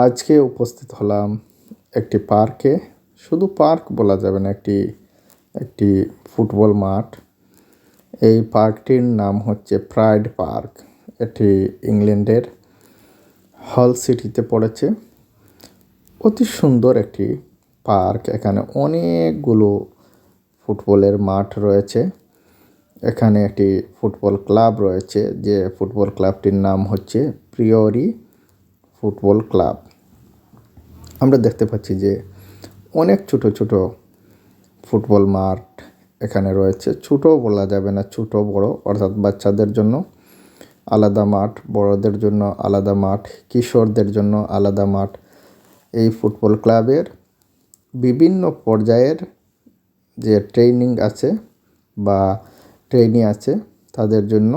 আজকে উপস্থিত হলাম একটি পার্কে। শুধু পার্ক বলা যাবে না, একটি একটি ফুটবল মাঠ। এই পার্কটির নাম হচ্ছে প্রাইড পার্ক। এটি ইংল্যান্ডের হল সিটিতে পড়েছে। অতি সুন্দর একটি পার্ক। এখানে অনেকগুলো ফুটবলের মাঠ রয়েছে। এখানে একটি ফুটবল ক্লাব রয়েছে, যে ফুটবল ক্লাবটির নাম হচ্ছে প্রিয়রি। Football club. আমরা দেখতে পাচ্ছি যে অনেক ছোট ছোট ফুটবল মাঠ এখানে রয়েছে। ছোটো বলা যাবে না, ছোটো বড়, অর্থাৎ বাচ্চাদের জন্য আলাদা মাঠ, বড়দের জন্য আলাদা মাঠ, কিশোরদের জন্য আলাদা মাঠ। এই ফুটবল ক্লাবের বিভিন্ন পর্যায়ের যে ট্রেনিং আছে বা ট্রেনি আছে, তাদের জন্য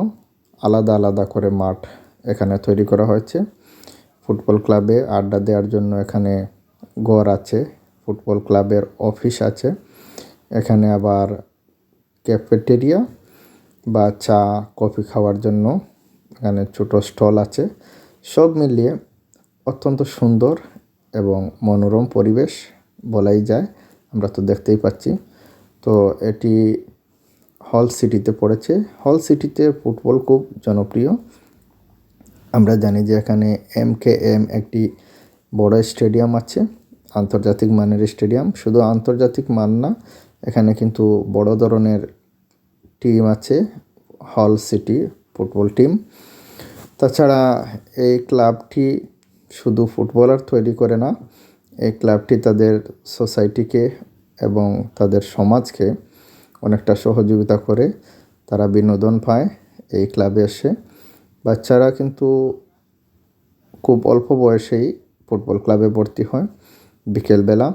আলাদা আলাদা করে মাঠ এখানে তৈরি করা হয়েছে। ফুটবল ক্লাবে আড্ডা দেওয়ার জন্য এখানে ঘর আছে, ফুটবল ক্লাবের অফিস আছে। এখানে আবার ক্যাফেটেরিয়া বা চা, কফি খাওয়ার জন্য এখানে ছোটো স্টল আছে। সব মিলিয়ে অত্যন্ত সুন্দর এবং মনোরম পরিবেশ বলাই যায়, আমরা তো দেখতেই পাচ্ছি। তো এটি হল সিটিতে পড়েছে। হল সিটিতে ফুটবল খুব জনপ্রিয়। আমরা জানি যে এখানে এম কে এম একটি বড় স্টেডিয়াম আছে, আন্তর্জাতিক মানের স্টেডিয়াম। শুধু আন্তর্জাতিক মান না, এখানে কিন্তু বড় ধরনের টিম আছে, হল সিটি, ফুটবল টিম। তাছাড়া এই ক্লাবটি শুধু ফুটবলার তৈরি করে না, এই ক্লাবটি তাদের সোসাইটিকে এবং তাদের সমাজকে অনেকটা সহযোগিতা করে, তারা বিনোদন পায়, এই ক্লাবে এসে। বাচ্চারা কিন্তু খুব অল্প বয়সেই ফুটবল ক্লাবে ভর্তি হয়। বিকেলবেলা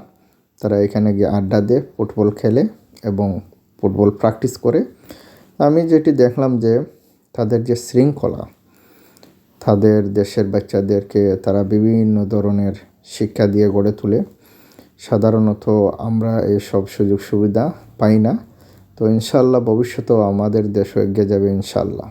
তারা এখানে গিয়ে আড্ডা দেয়, ফুটবল খেলে এবং ফুটবল প্র্যাকটিস করে। আমি যেটি দেখলাম যে তাদের যে শৃঙ্খলা, তাদের দেশের বাচ্চাদেরকে তারা বিভিন্ন ধরনের শিক্ষা দিয়ে গড়ে তোলে। সাধারণত আমরা এসব সুযোগ সুবিধা পাই না। তো ইনশাল্লাহ ভবিষ্যতেও আমাদের দেশও এগিয়ে যাবে ইনশাল্লাহ।